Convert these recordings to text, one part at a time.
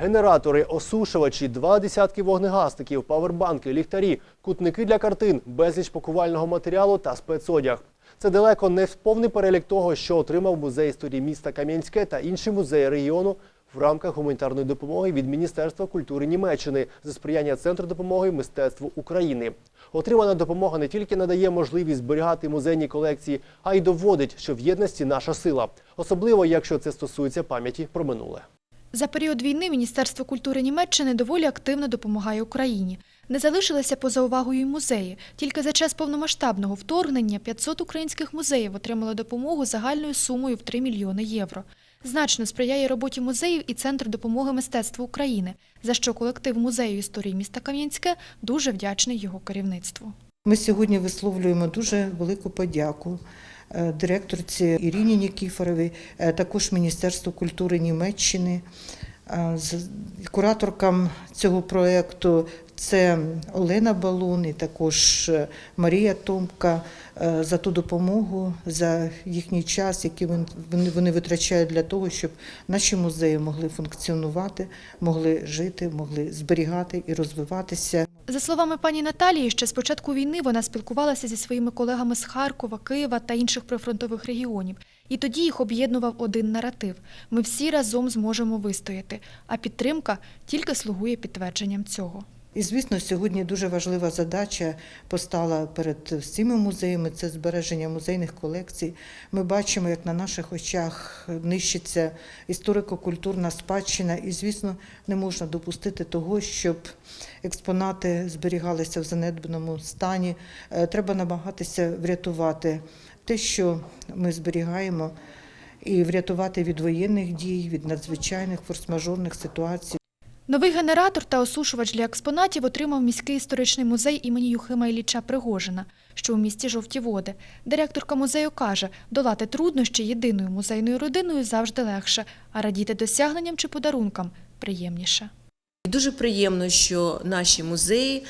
Генератори, осушувачі, два десятки вогнегасників, павербанки, ліхтарі, кутники для картин, безліч пакувального матеріалу та спецодяг. Це далеко не повний перелік того, що отримав музей історії міста Кам'янське та інші музеї регіону в рамках гуманітарної допомоги від Міністерства культури Німеччини за сприяння Центру допомоги мистецтву України. Отримана допомога не тільки надає можливість зберігати музейні колекції, а й доводить, що в єдності наша сила, особливо якщо це стосується пам'яті про минуле. За період війни Міністерство культури Німеччини доволі активно допомагає Україні. Не залишилися поза увагою й музеї. Тільки за час повномасштабного вторгнення 500 українських музеїв отримали допомогу загальною сумою в 3 мільйони євро. Значно сприяє роботі музеїв і Центр допомоги мистецтву України, за що колектив музею історії міста Кам'янське дуже вдячний його керівництву. Ми сьогодні висловлюємо дуже велику подяку директорці Іріні Нікіфоровій, е, також Міністерству культури Німеччини, е, з- кураторкам цього проєкту це Олена Балун і також е, Марія Томка е, за ту допомогу, за їхній час, який вони витрачають для того, щоб наші музеї могли функціонувати, могли жити, могли зберігати і розвиватися. За словами пані Наталії, ще з початку війни вона спілкувалася зі своїми колегами з Харкова, Києва та інших прифронтових регіонів. І тоді їх об'єднував один наратив: ми всі разом зможемо вистояти, а підтримка тільки слугує підтвердженням цього. І, звісно, сьогодні дуже важлива задача постала перед всіма музеями це збереження музейних колекцій. Ми бачимо, як на наших очах нищиться історико-культурна спадщина, і, звісно, не можна допустити того, щоб експонати зберігалися в занедбаному стані. Е, Треба намагатися врятувати те, що ми зберігаємо, і врятувати від воєнних дій, від надзвичайних форс-мажорних ситуацій. Новий генератор та осушувач для експонатів отримав міський історичний музей імені Юхима Ілліча Пригожина, що у місті Жовті Води. Директорка музею каже, долати труднощі єдиною музейною родиною завжди легше, а радіти досягненням чи подарункам приємніше. Дуже приємно, що наші музеї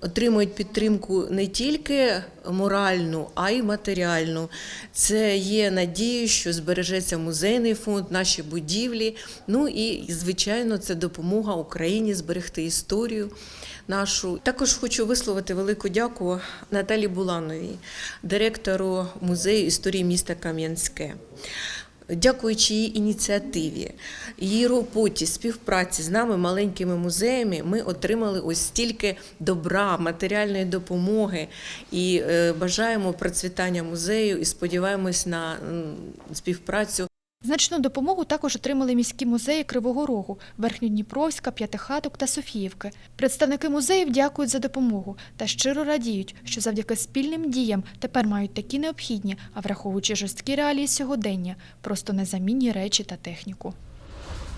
отримують підтримку не тільки моральну, а й матеріальну. Це є надією, що збережеться музейний фонд, наші будівлі. Ну і, звичайно, це допомога Україні зберегти історію нашу. Також хочу висловити велику дяку Наталі Булановій, директору музею історії міста Кам'янське. Дякуючи її ініціативі, її роботі, співпраці з нами, маленькими музеями, ми отримали ось стільки добра, матеріальної допомоги. І е, бажаємо процвітання музею і сподіваємось на співпрацю Значну допомогу також отримали міські музеї Кривого Рогу, Верхньодніпровська, П'ятихаток та Софіївки. Представники музеїв дякують за допомогу та щиро радіють, що завдяки спільним діям тепер мають такі необхідні, а враховуючи жорсткі реалії сьогодення, просто незамінні речі та техніку.